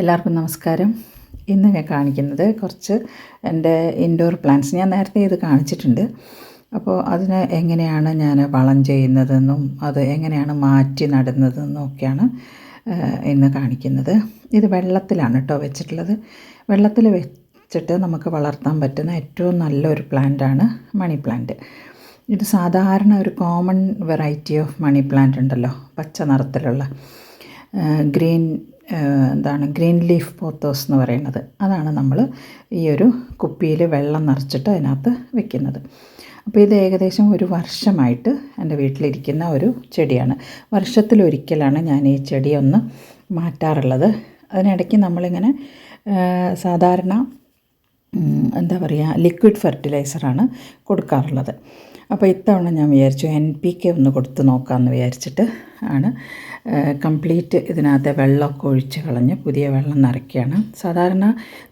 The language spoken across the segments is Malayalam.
എല്ലാവർക്കും നമസ്കാരം. ഇന്ന് ഞാൻ കാണിക്കുന്നത് കുറച്ച് എന്റെ ഇൻഡോർ പ്ലാന്റ്സ് ഞാൻ നേരത്തെ ഇത് കാണിച്ചിട്ടുണ്ട്. അപ്പോൾ അതിന് എങ്ങനെയാണ് ഞാൻ വളം ചെയ്യുന്നതെന്നും അത് എങ്ങനെയാണ് മാറ്റി നടുന്നതെന്നും ഒക്കെയാണ് ഇന്ന് കാണിക്കുന്നത്. ഇത് വെള്ളത്തിലാണ് കേട്ടോ വെച്ചിട്ടുള്ളത്. വെള്ളത്തിൽ വെച്ചിട്ട് നമുക്ക് വളർത്താൻ പറ്റുന്ന ഏറ്റവും നല്ലൊരു പ്ലാന്റാണ് മണി പ്ലാന്റ് ഇത് സാധാരണ ഒരു common variety of money plant ഉണ്ടല്ലോ പച്ച നിറത്തിലുള്ള ഗ്രീൻ എന്താണ് ഗ്രീൻ ലീഫ് പോത്തോസ് എന്ന് പറയുന്നത്. അതാണ് നമ്മൾ ഈ ഒരു കുപ്പിയിൽ വെള്ളം നിറച്ചിട്ട് അതിനകത്ത് വെക്കുന്നത്. അപ്പോൾ ഇത് ഏകദേശം ഒരു വർഷമായിട്ട് എന്റെ വീട്ടിലിരിക്കുന്ന ഒരു ചെടിയാണ്. വർഷത്തിലൊരിക്കലാണ് ഞാൻ ഈ ചെടി ഒന്ന് മാറ്റാറുള്ളത്. അതിനിടയ്ക്ക് നമ്മളിങ്ങനെ സാധാരണ എന്താ പറയുക ലിക്വിഡ് ഫെർട്ടിലൈസറാണ് കൊടുക്കാറുള്ളത്. അപ്പോൾ ഇത്തവണ ഞാൻ വിചാരിച്ചു എൻ പി കെ ഒന്ന് കൊടുത്ത് നോക്കാമെന്ന് വിചാരിച്ചിട്ട് ആണ്. കംപ്ലീറ്റ് ഇതിനകത്തെ വെള്ളമൊക്കെ ഒഴിച്ച് കളഞ്ഞ് പുതിയ വെള്ളം നിറയ്ക്കുകയാണ്. സാധാരണ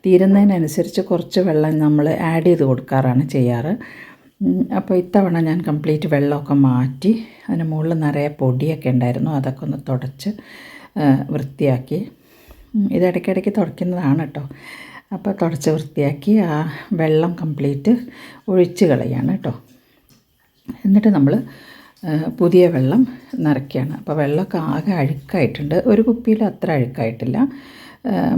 തീരുന്നതിനനുസരിച്ച് കുറച്ച് വെള്ളം നമ്മൾ ആഡ് ചെയ്ത് കൊടുക്കാറാണ് ചെയ്യാറ്. അപ്പോൾ ഇത്തവണ ഞാൻ കംപ്ലീറ്റ് വെള്ളമൊക്കെ മാറ്റി അതിന് മുകളിൽ നിറയെ പൊടിയൊക്കെ ഉണ്ടായിരുന്നു. അതൊക്കെ ഒന്ന് തുടച്ച് വൃത്തിയാക്കി. ഇത് ഇടയ്ക്കിടയ്ക്ക് തുടയ്ക്കുന്നതാണ് കേട്ടോ. അപ്പോൾ തുടച്ച് വൃത്തിയാക്കി ആ വെള്ളം കംപ്ലീറ്റ് ഒഴിച്ച് കളയാണ് കേട്ടോ. എന്നിട്ട് നമ്മൾ പുതിയ വെള്ളം നിറയ്ക്കുകയാണ്. അപ്പോൾ വെള്ളമൊക്കെ ആകെ അഴുക്കായിട്ടുണ്ട്. ഒരു കുപ്പിയിൽ അത്ര അഴുക്കായിട്ടില്ല.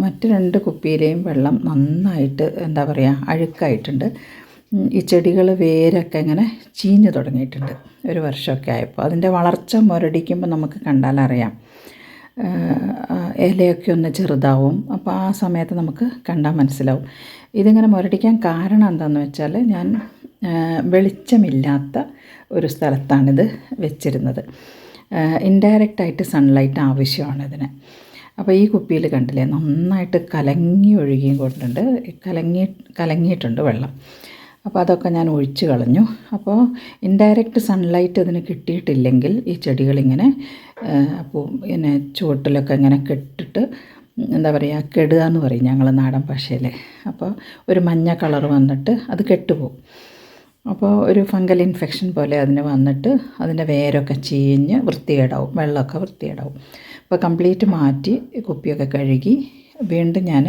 മറ്റു രണ്ട് കുപ്പിയിലെയും വെള്ളം നന്നായിട്ട് എന്താ പറയുക അഴുക്കായിട്ടുണ്ട്. ഈ ചെടികൾ വേരൊക്കെ ഇങ്ങനെ ചീഞ്ഞ് തുടങ്ങിയിട്ടുണ്ട് ഒരു വർഷമൊക്കെ ആയപ്പോൾ. അതിന്റെ വളർച്ച മുരടിക്കുമ്പോൾ നമുക്ക് കണ്ടാലറിയാം ഇലയൊക്കെ ഒന്ന് ചെറുതാവും. അപ്പോൾ ആ സമയത്ത് നമുക്ക് കണ്ടാൽ മനസ്സിലാവും. ഇതിങ്ങനെ മുരടിക്കാൻ കാരണം എന്താണെന്ന് വെച്ചാൽ ഞാൻ വെളിച്ചമില്ലാത്ത ഒരു സ്ഥലത്താണിത് വെച്ചിരുന്നത്. ഇൻഡയറക്റ്റായിട്ട് സൺലൈറ്റ് ആവശ്യമാണ് ഇതിന്. അപ്പോൾ ഈ കുപ്പിയിൽ കണ്ടില്ലേ നന്നായിട്ട് കലങ്ങി ഒഴുകിയും കൊണ്ടുണ്ട്. കലങ്ങി കലങ്ങിയിട്ടുണ്ട് വെള്ളം. അപ്പോൾ അതൊക്കെ ഞാൻ ഒഴിച്ച് കളഞ്ഞു. അപ്പോൾ ഇൻഡയറക്റ്റ് സൺലൈറ്റ് ഇതിന് കിട്ടിയിട്ടില്ലെങ്കിൽ ഈ ചെടികളിങ്ങനെ അപ്പോൾ ഇങ്ങനെ ചുവട്ടിലൊക്കെ ഇങ്ങനെ കെട്ടിട്ട് എന്താ പറയുക കെടുക എന്ന് പറയും ഞങ്ങൾ നാടൻ ഭാഷയിൽ അപ്പോൾ ഒരു മഞ്ഞ കളർ വന്നിട്ട് അത് കെട്ടുപോകും. അപ്പോൾ ഒരു ഫംഗൽ ഇൻഫെക്ഷൻ പോലെ അതിന് വന്നിട്ട് അതിന്റെ വേരൊക്കെ ചീഞ്ഞ് വൃത്തികേടാവും വെള്ളമൊക്കെ വൃത്തികേടാവും. അപ്പോൾ കംപ്ലീറ്റ് മാറ്റി കുപ്പിയൊക്കെ കഴുകി വീണ്ടും ഞാൻ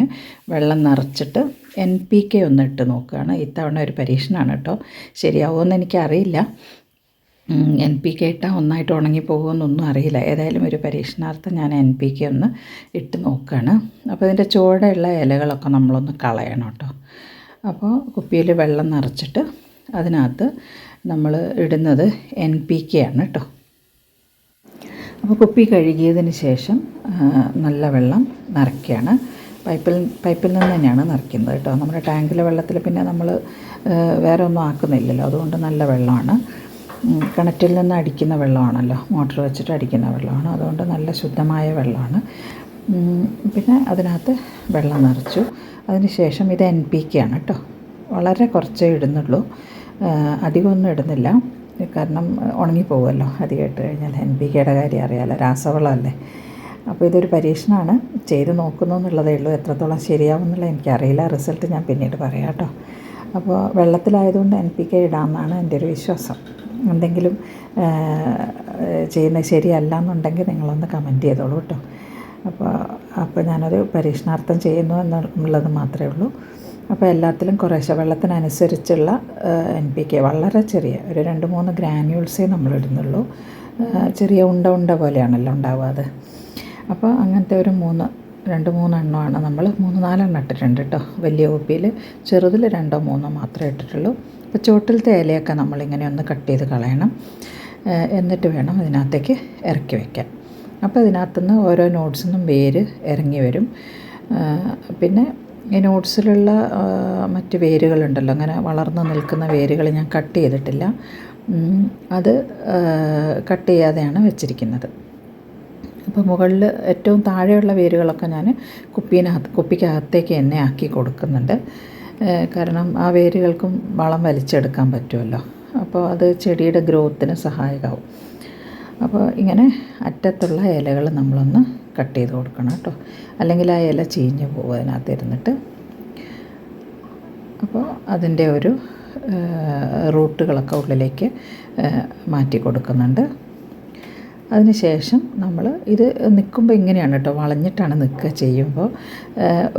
വെള്ളം നിറച്ചിട്ട് എൻ പി കെ ഒന്ന് ഇട്ട് നോക്കുകയാണ്. ഇത്തവണ ഒരു പരീക്ഷണമാണ് കേട്ടോ. ശരിയാവുമെന്ന് എനിക്കറിയില്ല. എൻ പി കെ ഇട്ടാൽ ഒന്നായിട്ട് ഉണങ്ങി പോകുമെന്നൊന്നും അറിയില്ല. ഏതായാലും ഒരു പരീക്ഷണാർത്ഥം ഞാൻ എൻ പി കെ ഒന്ന് ഇട്ട് നോക്കുകയാണ്. അപ്പോൾ ഇതിന്റെ ചുവടെയുള്ള ഇലകളൊക്കെ നമ്മളൊന്ന് കളയണം കേട്ടോ. അപ്പോൾ കുപ്പിയിൽ വെള്ളം നിറച്ചിട്ട് അതിനകത്ത് നമ്മൾ ഇടുന്നത് എൻ പി കെ ആണ് കേട്ടോ അപ്പോൾ കുപ്പി കഴുകിയതിന് ശേഷം നല്ല വെള്ളം നിറയ്ക്കുകയാണ് പൈപ്പിൽ പൈപ്പിൽ നിന്ന് തന്നെയാണ് നിറയ്ക്കുന്നത് കേട്ടോ നമ്മുടെ ടാങ്കിലെ വെള്ളത്തിൽ പിന്നെ നമ്മൾ വേറെ ഒന്നും ആക്കുന്നില്ലല്ലോ. അതുകൊണ്ട് നല്ല വെള്ളമാണ്. കിണറ്റിൽ നിന്ന് അടിക്കുന്ന വെള്ളമാണല്ലോ. മോട്ടർ വെച്ചിട്ട് അടിക്കുന്ന വെള്ളമാണ്. അതുകൊണ്ട് നല്ല ശുദ്ധമായ വെള്ളമാണ്. പിന്നെ അതിനകത്ത് വെള്ളം നിറച്ചു. അതിന് ശേഷം ഇത് എൻ പി കെ ആണ് കേട്ടോ വളരെ കുറച്ചേ ഇടുന്നുള്ളൂ. അധികമൊന്നും ഇടുന്നില്ല. കാരണം ഉണങ്ങിപ്പോകുമല്ലോ. അധികം ഇട്ട് കഴിഞ്ഞാൽ എൻ പി കെയുടെ കാര്യം അറിയാമല്ലോ രാസവളമല്ലേ. അപ്പോൾ ഇതൊരു പരീക്ഷണമാണ്. ചെയ്ത് നോക്കുന്നു എന്നുള്ളതേ ഉള്ളൂ. എത്രത്തോളം ശരിയാവും എന്നുള്ളത് എനിക്കറിയില്ല. റിസൾട്ട് ഞാൻ പിന്നീട് പറയാം കേട്ടോ. അപ്പോൾ വെള്ളത്തിലായതുകൊണ്ട് എൻ പി കെ ഇടാമെന്നാണ് എന്റെ ഒരു വിശ്വാസം. എന്തെങ്കിലും ചെയ്യുന്നത് ശരിയല്ല എന്നുണ്ടെങ്കിൽ നിങ്ങളൊന്ന് കമന്റ് ചെയ്തോളൂ കേട്ടോ. അപ്പോൾ അപ്പോൾ ഞാനൊരു പരീക്ഷണാർത്ഥം ചെയ്യുന്നു എന്നുള്ളത് മാത്രമേ ഉള്ളൂ. അപ്പോൾ എല്ലാത്തിലും കുറേശ്ശെ വെള്ളത്തിനനുസരിച്ചുള്ള എൻ പി കെ വളരെ ചെറിയ ഒരു രണ്ട് മൂന്ന് ഗ്രാന്യൂൾസേ നമ്മൾ ഇടുന്നുള്ളൂ ചെറിയ ഉണ്ട ഉണ്ട പോലെയാണല്ലോ ഉണ്ടാവുക അത്. അപ്പോൾ അങ്ങനത്തെ ഒരു മൂന്ന് രണ്ട് മൂന്നെണ്ണമാണ് നമ്മൾ മൂന്ന് നാലെണ്ണം ഇട്ടിട്ടുണ്ട് കേട്ടോ വലിയ കുപ്പിയിൽ ചെറുതിൽ രണ്ടോ മൂന്നോ മാത്രമേ ഇട്ടിട്ടുള്ളൂ. അപ്പോൾ ചുവട്ടിലത്തെ ഇലയൊക്കെ നമ്മളിങ്ങനെ ഒന്ന് കട്ട് ചെയ്ത് കളയണം. എന്നിട്ട് വേണം ഇതിനകത്തേക്ക് ഇറക്കി വയ്ക്കാൻ അപ്പോൾ ഇതിനകത്തുനിന്ന് ഓരോ നോട്ട്സിനും വേര് ഇറങ്ങി വരും. പിന്നെ ഈ നോട്ട്സിലുള്ള മറ്റ് വേരുകളുണ്ടല്ലോ അങ്ങനെ വളർന്നു നിൽക്കുന്ന വേരുകൾ ഞാൻ കട്ട് ചെയ്തിട്ടില്ല. അത് കട്ട് ചെയ്യാതെയാണ് വെച്ചിരിക്കുന്നത്. അപ്പോൾ മുകളിൽ ഏറ്റവും താഴെയുള്ള വേരുകളൊക്കെ ഞാൻ കുപ്പീനകത്ത് കുപ്പിക്കകത്തേക്ക് എന്നെ ആക്കി കൊടുക്കുന്നുണ്ട്. കാരണം ആ വേരുകൾക്കും വളം വലിച്ചെടുക്കാൻ പറ്റുമല്ലോ. അപ്പോൾ അത് ചെടിയുടെ ഗ്രോത്തിന് സഹായകമാവും. അപ്പോൾ ഇങ്ങനെ അറ്റത്തുള്ള ഇലകൾ നമ്മളൊന്ന് കട്ട് ചെയ്ത് കൊടുക്കണം കേട്ടോ. അല്ലെങ്കിൽ ആ ഇല ചീഞ്ഞ് പോകും അതിനകത്ത് ഇരുന്നിട്ട്. അപ്പോൾ അതിന്റെ ഒരു റൂട്ടുകളൊക്കെ ഉള്ളിലേക്ക് മാറ്റി കൊടുക്കുന്നുണ്ട്. അതിനുശേഷം നമ്മൾ ഇത് നിൽക്കുമ്പോൾ ഇങ്ങനെയാണ് കേട്ടോ വളഞ്ഞിട്ടാണ് നിൽക്കുക ചെയ്യുമ്പോൾ.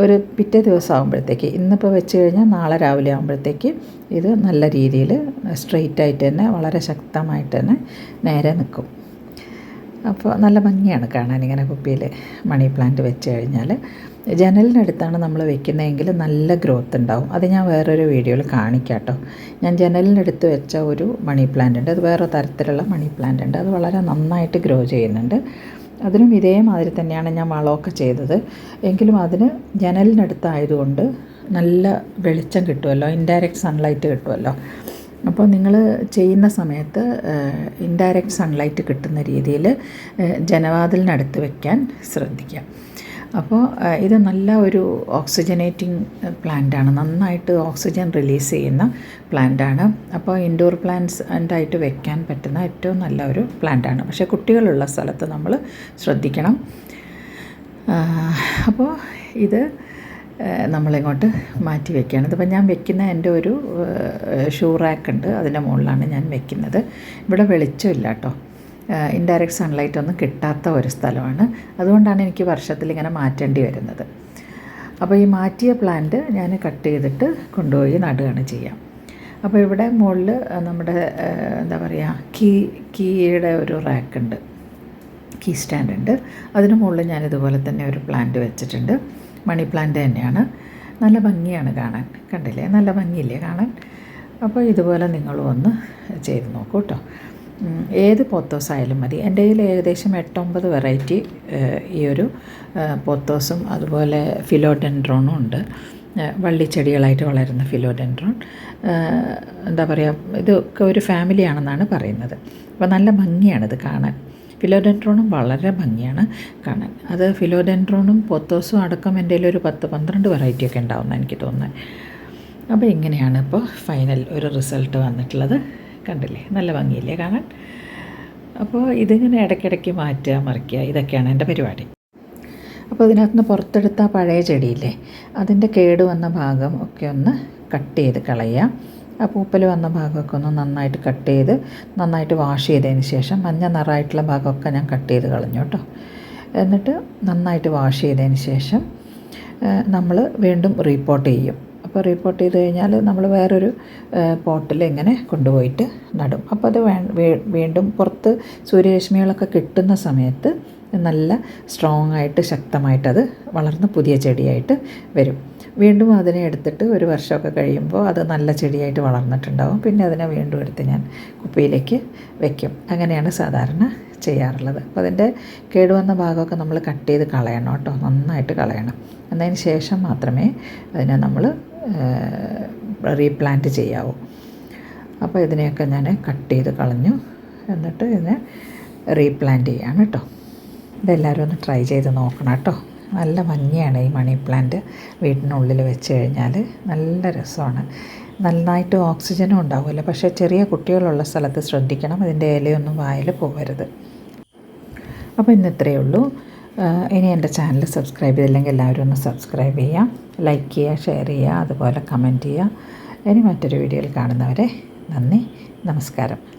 ഒരു പിറ്റേ ദിവസം ആകുമ്പോഴത്തേക്ക് ഇന്നിപ്പോൾ വെച്ച് കഴിഞ്ഞാൽ നാളെ രാവിലെ ആകുമ്പോഴത്തേക്ക് ഇത് നല്ല രീതിയിൽ സ്ട്രെയിറ്റ് ആയിട്ട് തന്നെ വളരെ ശക്തമായിട്ട് തന്നെ നേരെ നിൽക്കും. അപ്പോൾ നല്ല ഭംഗിയാണ് കാണാൻ ഇങ്ങനെ കുപ്പിയിൽ മണി പ്ലാന്റ് വെച്ച് കഴിഞ്ഞാൽ. ജനലിനടുത്താണ് നമ്മൾ വെക്കുന്നതെങ്കിൽ നല്ല ഗ്രോത്ത് ഉണ്ടാവും. അത് ഞാൻ വേറൊരു വീഡിയോയിൽ കാണിക്കാം കേട്ടോ ഞാൻ ജനലിനടുത്ത് വെച്ച ഒരു മണി പ്ലാന്റ് ഉണ്ട്. അത് വേറെ തരത്തിലുള്ള മണി പ്ലാന്റ് ഉണ്ട്. അത് വളരെ നന്നായിട്ട് ഗ്രോ ചെയ്യുന്നുണ്ട്. അതിനും ഇതേമാതിരി തന്നെയാണ് ഞാൻ വളമൊക്കെ ചെയ്തത്. എങ്കിലും അതിന് ജനലിനടുത്തായതുകൊണ്ട് നല്ല വെളിച്ചം കിട്ടുമല്ലോ. ഇൻഡയറക്റ്റ് സൺലൈറ്റ് കിട്ടുമല്ലോ. അപ്പോൾ നിങ്ങൾ ചെയ്യുന്ന സമയത്ത് ഇൻഡയറക്റ്റ് സൺലൈറ്റ് കിട്ടുന്ന രീതിയിൽ ജനവാതിലിനടുത്ത് വയ്ക്കാൻ ശ്രദ്ധിക്കുക. അപ്പോൾ ഇത് നല്ല ഒരു ഓക്സിജനേറ്റിംഗ് പ്ലാന്റാണ് നന്നായിട്ട് ഓക്സിജൻ റിലീസ് ചെയ്യുന്ന പ്ലാന്റാണ് അപ്പോൾ ഇൻഡോർ പ്ലാന്റ്സ് ആയിട്ട് വെക്കാൻ പറ്റുന്ന ഏറ്റവും നല്ല ഒരു പ്ലാന്റാണ് പക്ഷേ കുട്ടികളുള്ള സ്ഥലത്ത് നമ്മൾ ശ്രദ്ധിക്കണം. അപ്പോൾ ഇത് നമ്മളിങ്ങോട്ട് മാറ്റി വെക്കുകയാണ്. ഇതിപ്പോൾ ഞാൻ വെക്കുന്ന എന്റെ ഒരു ഷൂ റാക്ക് ഉണ്ട്. അതിന്റെ മുകളിലാണ് ഞാൻ വെക്കുന്നത്. ഇവിടെ വെളിച്ചമില്ല കേട്ടോ. ഇൻഡയറക്റ്റ് സൺലൈറ്റ് ഒന്നും കിട്ടാത്ത ഒരു സ്ഥലമാണ്. അതുകൊണ്ടാണ് എനിക്ക് വർഷത്തിൽ ഇങ്ങനെ മാറ്റേണ്ടി വരുന്നത്. അപ്പോൾ ഈ മാറ്റിയ പ്ലാന്റ് ഞാൻ കട്ട് ചെയ്തിട്ട് കൊണ്ടുപോയി നടുകയാണ് ചെയ്യാം. അപ്പോൾ ഇവിടെ മുകളിൽ നമ്മുടെ എന്താ പറയുക കീ കീയുടെ ഒരു റാക്ക് ഉണ്ട്. കീ സ്റ്റാൻഡ് ഉണ്ട്. അതിന് മുകളിൽ ഞാൻ ഇതുപോലെ തന്നെ ഒരു പ്ലാന്റ് വെച്ചിട്ടുണ്ട്. മണി പ്ലാന്റ് തന്നെയാണ്. നല്ല ഭംഗിയാണ് കാണാൻ. കണ്ടില്ലേ? നല്ല ഭംഗിയില്ലേ കാണാൻ? അപ്പോൾ ഇതുപോലെ നിങ്ങളും ഒന്ന് ചെയ്ത് നോക്കൂ കേട്ടോ ഏത് പോത്തോസ് ആയാലും മതി. എന്റെ കയ്യിൽ ഏകദേശം എട്ടൊമ്പത് വെറൈറ്റി ഈ ഒരു പോത്തോസും അതുപോലെ ഫിലോഡെൻഡ്രോണും ഉണ്ട്. വള്ളിച്ചെടികളായിട്ട് വളരുന്ന ഫിലോഡെൻഡ്രോൺ. എന്താ പറയുക ഇതൊക്കെ ഒരു ഫാമിലിയാണെന്നാണ് പറയുന്നത്. അപ്പോൾ നല്ല ഭംഗിയാണിത് കാണാൻ. ഫിലോഡെൻഡ്രോണും വളരെ ഭംഗിയാണ് കാണാൻ. അത് ഫിലോഡെൻഡ്രോണും പൊത്തോസും അടക്കം എന്റെ ഒരു പത്ത് പന്ത്രണ്ട് വെറൈറ്റിയൊക്കെ ഉണ്ടാവുന്ന എനിക്ക് തോന്നുന്നത്. അപ്പോൾ ഇങ്ങനെയാണ് ഇപ്പോൾ ഫൈനൽ ഒരു റിസൾട്ട് വന്നിട്ടുള്ളത്. കണ്ടില്ലേ? നല്ല ഭംഗിയില്ലേ കാണാൻ? അപ്പോൾ ഇതിങ്ങനെ ഇടയ്ക്കിടയ്ക്ക് മാറ്റുക മറിക്കുക ഇതൊക്കെയാണ് എന്റെ പരിപാടി. അപ്പോൾ ഇതിനകത്ത് നിന്ന് പുറത്തെടുത്ത പഴയ ചെടിയില്ലേ അതിന്റെ കേടുവന്ന ഭാഗം ഒക്കെ ഒന്ന് കട്ട് ചെയ്ത് കളയുക ആ പൂപ്പൽ വന്ന ഭാഗമൊക്കെ ഒന്ന് നന്നായിട്ട് കട്ട് ചെയ്ത് നന്നായിട്ട് വാഷ് ചെയ്തതിന് ശേഷം മഞ്ഞ നിറമായിട്ടുള്ള ഭാഗമൊക്കെ ഞാൻ കട്ട് ചെയ്ത് കളഞ്ഞു കേട്ടോ. എന്നിട്ട് നന്നായിട്ട് വാഷ് ചെയ്തതിന് ശേഷം നമ്മൾ വീണ്ടും റീപ്പോർട്ട് ചെയ്യും. അപ്പോൾ റിപ്പോർട്ട് ചെയ്ത് കഴിഞ്ഞാൽ നമ്മൾ വേറൊരു പോട്ടിൽ ഇങ്ങനെ കൊണ്ടുപോയിട്ട് നടും. അപ്പോൾ അത് വീണ്ടും പുറത്ത് സൂര്യരശ്മികളൊക്കെ കിട്ടുന്ന സമയത്ത് നല്ല സ്ട്രോങ് ആയിട്ട് ശക്തമായിട്ടത് വളർന്ന് പുതിയ ചെടിയായിട്ട് വരും. വീണ്ടും അതിനെ എടുത്തിട്ട് ഒരു വർഷമൊക്കെ കഴിയുമ്പോൾ അത് നല്ല ചെടിയായിട്ട് വളർന്നിട്ടുണ്ടാവും. പിന്നെ അതിനെ വീണ്ടും എടുത്ത് ഞാൻ കുപ്പിയിലേക്ക് വെക്കും. അങ്ങനെയാണ് സാധാരണ ചെയ്യാറുള്ളത്. അപ്പോൾ അതിന്റെ കേടുവന്ന ഭാഗമൊക്കെ നമ്മൾ കട്ട് ചെയ്ത് കളയണം കേട്ടോ. നന്നായിട്ട് കളയണം. എന്നതിന് ശേഷം മാത്രമേ അതിനെ നമ്മൾ റീപ്ലാന്റ് ചെയ്യാവൂ. അപ്പോൾ ഇതിനെയൊക്കെ ഞാൻ കട്ട് ചെയ്ത് കളഞ്ഞു. എന്നിട്ട് ഇതിനെ റീപ്ലാന്റ് ചെയ്യാണ് കേട്ടോ. ഇതെല്ലാവരും ഒന്ന് ട്രൈ ചെയ്ത് നോക്കണം കേട്ടോ. നല്ല ഭംഗിയാണ് ഈ മണി പ്ലാന്റ് വീട്ടിനുള്ളിൽ വെച്ച് കഴിഞ്ഞാൽ. നല്ല രസമാണ്. നന്നായിട്ട് ഓക്സിജനും ഉണ്ടാവില്ല പക്ഷേ ചെറിയ കുട്ടികളുള്ള സ്ഥലത്ത് ശ്രദ്ധിക്കണം. ഇതിന്റെ ഇലയൊന്നും വായിൽ പോകരുത്. അപ്പോൾ ഇന്ന് ഇത്രയേ ഉള്ളൂ. ഇനി എന്റെ ചാനൽ സബ്സ്ക്രൈബ് ചെയ്തില്ലെങ്കിൽ എല്ലാവരും ഒന്ന് സബ്സ്ക്രൈബ് ചെയ്യാം ലൈക്ക് ചെയ്യുക ഷെയർ ചെയ്യുക അതുപോലെ കമന്റ് ചെയ്യുക. ഇനി മറ്റൊരു വീഡിയോയിൽ കാണുന്നവരെ നന്ദി. നമസ്കാരം.